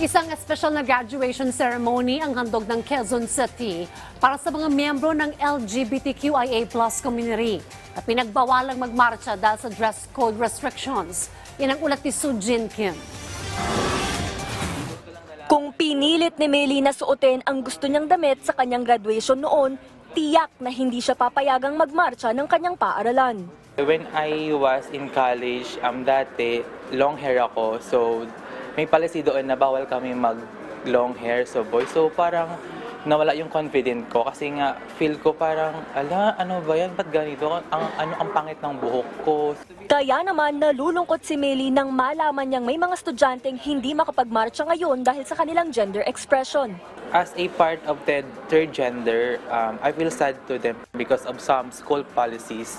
Isang espesyal na graduation ceremony ang handog ng Quezon City para sa mga miyembro ng LGBTQIA plus community na pinagbawalang magmarcha dahil sa dress code restrictions. Yan ang ulat ni Sujin Kim. Kung pinilit ni Meli na suotin ang gusto niyang damit sa kanyang graduation noon, tiyak na hindi siya papayagang magmarcha ng kanyang paaralan. When I was in college, um, dati, long hair ako. So, may policy doon na bawal kami mag long hair, so boy. So, parang nawala yung confident ko kasi nga feel ko parang, ala, ano ba yan? Ba't ganito? Ang, ano, ang pangit ng buhok ko. Kaya naman nalulungkot si Meli nang malaman niyang may mga estudyanteng hindi makapagmarcha ngayon dahil sa kanilang gender expression. As a part of the third gender, um, I feel sad to them because of some school policies.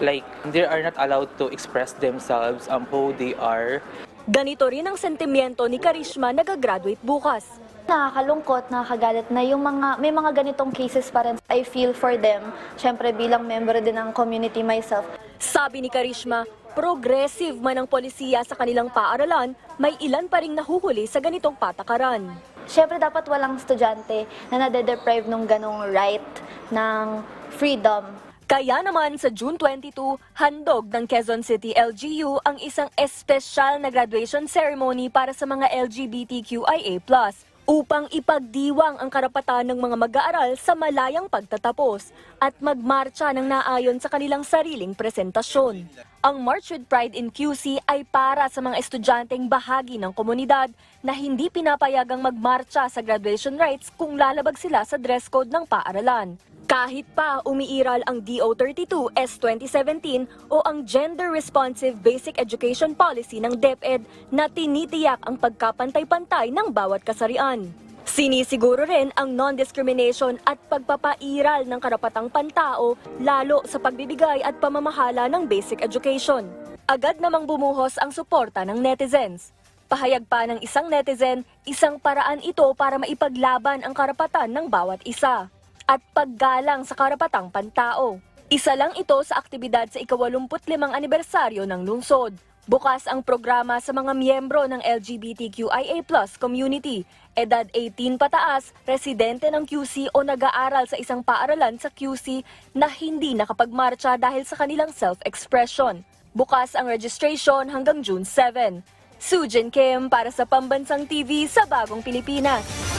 Like, they are not allowed to express themselves um, who they are. Ganito rin ang sentimiento ni Karishma na gagraduate bukas. Nakakalungkot, nakakagalit na yung mga, may mga ganitong cases pa rin. I feel for them, syempre bilang member din ng community myself. Sabi ni Karishma, progressive man ang polisiya sa kanilang paaralan, may ilan pa ring nahuhuli sa ganitong patakaran. Syempre dapat walang estudyante na nade-deprive ng ganong right ng freedom. Kaya naman sa June 22, handog ng Quezon City LGU ang isang espesyal na graduation ceremony para sa mga LGBTQIA+, upang ipagdiwang ang karapatan ng mga mag-aaral sa malayang pagtatapos at magmarcha ng naayon sa kanilang sariling presentasyon. Ang March with Pride in QC ay para sa mga estudyanteng bahagi ng komunidad na hindi pinapayagang magmarcha sa graduation rites kung lalabag sila sa dress code ng paaralan. Kahit pa umiiral ang DO32 S2017 o ang Gender Responsive Basic Education Policy ng DepEd na tinitiyak ang pagkapantay-pantay ng bawat kasarian. Sinisiguro rin ang non-discrimination at pagpapairal ng karapatang pantao lalo sa pagbibigay at pamamahala ng basic education. Agad namang bumuhos ang suporta ng netizens. Pahayag pa ng isang netizen, isang paraan ito para maipaglaban ang karapatan ng bawat isa at paggalang sa karapatang pantao. Isa lang ito sa aktibidad sa ikawalumputlimang anibersaryo ng lungsod. Bukas ang programa sa mga miyembro ng LGBTQIA community, edad 18 pataas, residente ng QC o nag-aaral sa isang paaralan sa QC na hindi nakapagmarcha dahil sa kanilang self-expression. Bukas ang registration hanggang June 7. Sujin Kim para sa Pambansang TV sa Bagong Pilipinas.